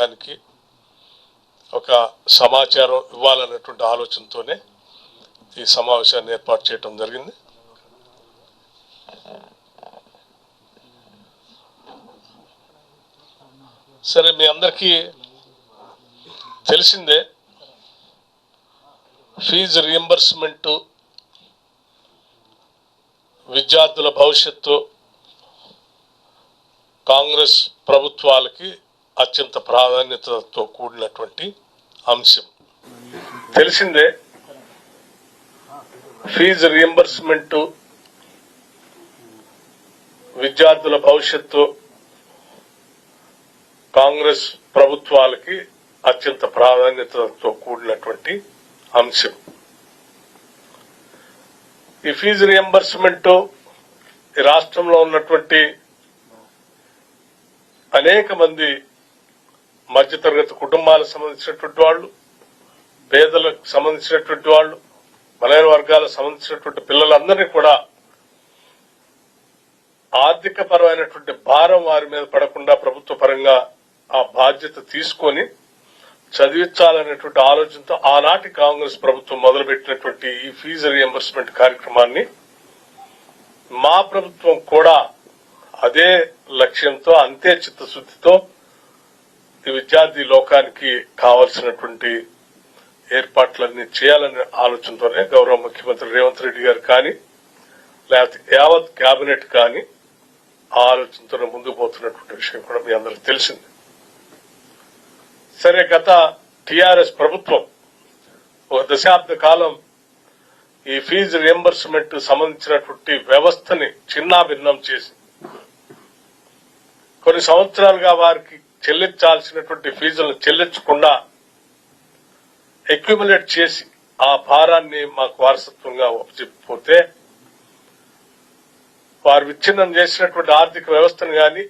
లోకానికి ఒక సమాచారం ఇవ్వాలన్నటువంటి ఆలోచనతోనే ఈ సమావేశాన్ని ఏర్పాటు చేయటం జరిగింది. సరే మీ అందరికీ తెలిసిందే ఫీజు రియంబర్స్మెంట్ విద్యార్థుల భవిష్యత్తు కాంగ్రెస్ ప్రభుత్వాలకి అత్యంత ప్రాధాన్యతతో కూడినటువంటి అంశం. తెలిసిందే ఫీజు రియంబర్స్మెంట్ విద్యార్థుల భవిష్యత్తు కాంగ్రెస్ ప్రభుత్వాలకి అత్యంత ప్రాధాన్యతతో కూడినటువంటి అంశం. ఈ ఫీజు రియంబర్స్మెంట్ ఈ రాష్ట్రంలో ఉన్నటువంటి అనేక మంది మధ్యతరగతి కుటుంబాలకు సంబంధించినటువంటి వాళ్ళు పేదలకు సంబంధించినటువంటి వాళ్ళు బలైన వర్గాలకు సంబంధించినటువంటి పిల్లలందరినీ కూడా ఆర్థిక పరమైనటువంటి భారం వారి మీద పడకుండా ప్రభుత్వ పరంగా ఆ బాధ్యత తీసుకొని చదివించాలనేటువంటి ఆలోచనతో ఆనాటి కాంగ్రెస్ ప్రభుత్వం మొదలుపెట్టినటువంటి ఈ ఫీజు రియంబర్స్మెంట్ కార్యక్రమాన్ని మా ప్రభుత్వం కూడా అదే లక్ష్యంతో అంతే చిత్తశుద్ధితో విద్యార్థి లోకానికి కావాల్సినటువంటి ఏర్పాట్లన్నీ చేయాలనే ఆలోచనతోనే గౌరవ ముఖ్యమంత్రి రేవంత్ రెడ్డి గారు కానీ లేకపోతే యావత్ కేబినెట్ కానీ ఆ ఆలోచనతోనే ముందుకు పోతున్నటువంటి విషయం కూడా మీ అందరికి తెలిసింది. సరే గత టిఆర్ఎస్ ప్రభుత్వం ఒక దశాబ్ద కాలం ఈ ఫీజు రియంబర్స్మెంట్ సంబంధించినటువంటి వ్యవస్థని చిన్నాభిన్నం చేసి కొన్ని సంవత్సరాలుగా వారికి చెల్లించాల్సినటువంటి ఫీజులను చెల్లించకుండా అక్యుములేట్ చేసి ఆ భారాన్ని మాకు వారసత్వంగా చెప్పిపోతే వారు విచ్ఛిన్నం చేసినటువంటి ఆర్థిక వ్యవస్థను గాని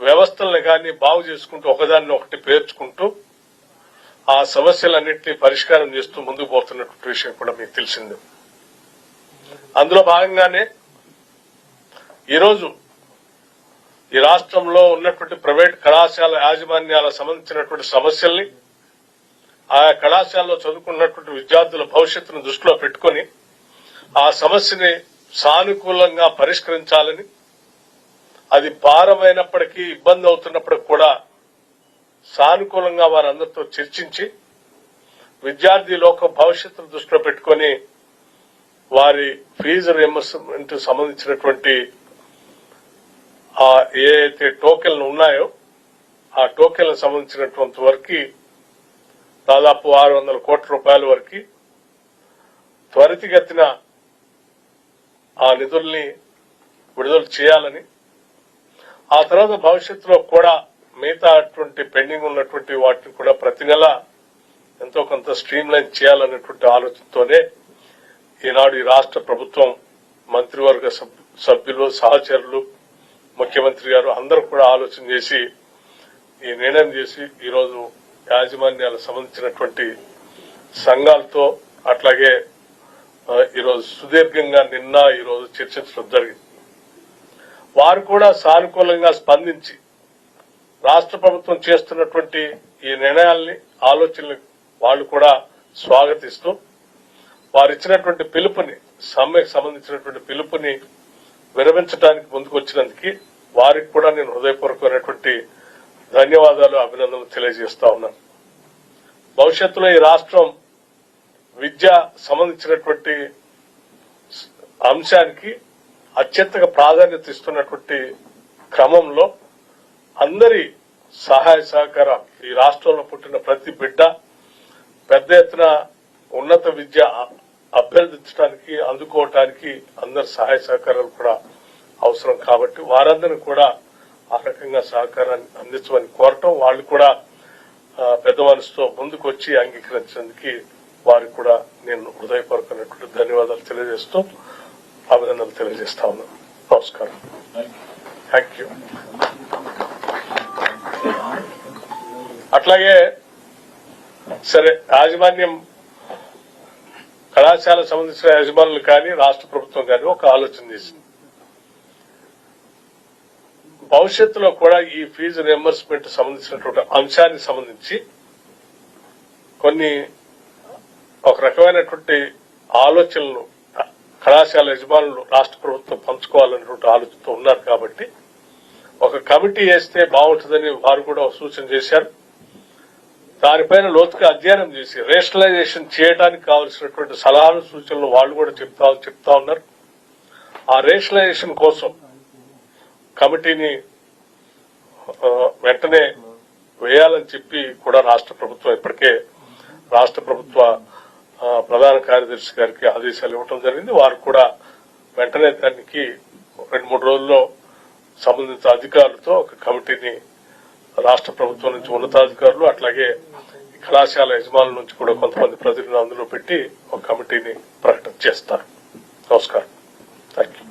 వ్యవస్థలను గాని బాగు చేసుకుంటూ ఒకదాన్ని ఒకటి పేర్చుకుంటూ ఆ సమస్యలన్నింటినీ పరిష్కారం చేస్తూ ముందుకు పోతున్నటువంటి విషయం కూడా మీకు తెలిసింది. అందులో భాగంగానే ఈరోజు ఈ రాష్ట్రంలో ఉన్నటువంటి ప్రైవేట్ కళాశాల యాజమాన్యాల సంబంధించినటువంటి సమస్యల్ని ఆయా కళాశాలలో చదువుకున్నటువంటి విద్యార్థుల భవిష్యత్తును దృష్టిలో పెట్టుకొని ఆ సమస్యని సానుకూలంగా పరిష్కరించాలని అది భారమైనప్పటికీ ఇబ్బంది అవుతున్నప్పటికి కూడా సానుకూలంగా వారందరితో చర్చించి విద్యార్థి లోక భవిష్యత్తును దృష్టిలో పెట్టుకొని వారి ఫీజు రియంబర్స్మెంట్ సంబంధించినటువంటి ఆ ఏ అయితే టోకెన్లు ఉన్నాయో ఆ టోకెన్లకు సంబంధించినటువంటి వరకు దాదాపు ఆరు వందల కోట్ల రూపాయల వరకు త్వరితగతిన ఆ నిధుల్ని విడుదల చేయాలని ఆ తర్వాత భవిష్యత్తులో కూడా మిగతా అటువంటి పెండింగ్ ఉన్నటువంటి వాటిని కూడా ప్రతి నెల ఎంతో కొంత స్ట్రీమ్ లైన్ చేయాలనేటువంటి ఆలోచనతోనే ఈనాడు ఈ రాష్ట్ర ప్రభుత్వం మంత్రివర్గ సభ్యులు సహచరులు ముఖ్యమంత్రి గారు అందరూ కూడా ఆలోచన చేసి ఈ నిర్ణయం చేసి ఈరోజు యాజమాన్యాలకు సంబంధించినటువంటి సంఘాలతో అట్లాగే ఈరోజు సుదీర్ఘంగా నిన్న ఈరోజు చర్చించడం జరిగింది. వారు కూడా సానుకూలంగా స్పందించి రాష్ట్ర ప్రభుత్వం చేస్తున్నటువంటి ఈ నిర్ణయాల్ని ఆలోచనలు వాళ్ళు కూడా స్వాగతిస్తూ వారు ఇచ్చినటువంటి పిలుపుని సమ్మెకు సంబంధించినటువంటి పిలుపుని విరమించడానికి ముందుకు వచ్చినందుకు వారికి కూడా నేను హృదయపూర్వకమైనటువంటి ధన్యవాదాలు అభినందనలు తెలియజేస్తా ఉన్నాను. భవిష్యత్తులో ఈ రాష్ట్రం విద్య సంబంధించినటువంటి అంశానికి అత్యంతగా ప్రాధాన్యత ఇస్తున్నటువంటి క్రమంలో అందరి సహాయ సహకారం ఈ రాష్ట్రంలో పుట్టిన ప్రతి బిడ్డ పెద్ద ఎత్తున ఉన్నత విద్య అభ్యర్థించడానికి అందుకోవటానికి అందరి సహాయ సహకారాలు కూడా అవసరం కాబట్టి వారందరినీ కూడా ఆ రకంగా సహకారాన్ని అందించమని కోరటం వాళ్ళు కూడా పెద్ద మనసుతో ముందుకు వచ్చి అంగీకరించినందుకు వారికి కూడా నేను హృదయపూర్వకమైనటువంటి ధన్యవాదాలు తెలియజేస్తూ అభినందనలు తెలియజేస్తా ఉన్నాను. నమస్కారం. థ్యాంక్ యూ అట్లాగే సరే యాజమాన్యం కళాశాల సంబంధించిన యజమానులు కానీ రాష్ట్ర ప్రభుత్వం కానీ ఒక ఆలోచన చేసింది. భవిష్యత్తులో కూడా ఈ ఫీజు రియంబర్స్మెంట్ సంబంధించినటువంటి అంశానికి సంబంధించి కొన్ని ఒక రకమైనటువంటి ఆలోచనలు కళాశాల యజమానులు రాష్ట్ర ప్రభుత్వం పంచుకోవాలనేటువంటి ఆలోచనతో ఉన్నారు కాబట్టి ఒక కమిటీ వేస్తే బాగుంటుందని వారు కూడా ఒక సూచన చేశారు. దానిపైన లోతుగా అధ్యయనం చేసి రేషనలైజేషన్ చేయడానికి కావలసినటువంటి సలహాలు సూచనలు వాళ్ళు కూడా చెప్తా చెప్తా ఉన్నారు. ఆ రేషనలైజేషన్ కోసం కమిటీని వెంటనే వేయాలని చెప్పి కూడా రాష్ట్ర ప్రభుత్వం ఇప్పటికే రాష్ట్ర ప్రభుత్వ ప్రధాన కార్యదర్శి గారికి ఆదేశాలు ఇవ్వటం జరిగింది. వారు కూడా వెంటనే దానికి రెండు మూడు రోజుల్లో సంబంధిత అధికారులతో ఒక కమిటీని రాష్ట్ర ప్రభుత్వం నుంచి ఉన్నతాధికారులు అట్లాగే కళాశాల యజమానుల నుంచి కూడా కొంతమంది ప్రజలను అందులో పెట్టి ఒక కమిటీని ప్రకటన చేస్తారు. నమస్కారం. థ్యాంక్ యూ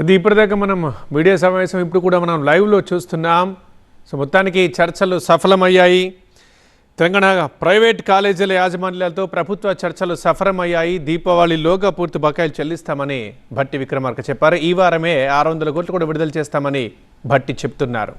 అది ఇప్పటిదాకా మనం మీడియా సమావేశం ఇప్పుడు కూడా మనం లైవ్లో చూస్తున్నాం. సో మొత్తానికి చర్చలు సఫలమయ్యాయి. తెలంగాణ ప్రైవేట్ కాలేజీల యాజమాన్యాలతో ప్రభుత్వ చర్చలు సఫలమయ్యాయి. దీపావళిలోగా పూర్తి బకాయిలు చెల్లిస్తామని భట్టి విక్రమార్క చెప్పారు. ఈ వారమే ఆరు వందల కోట్లు కూడా విడుదల చేస్తామని భట్టి చెప్తున్నారు.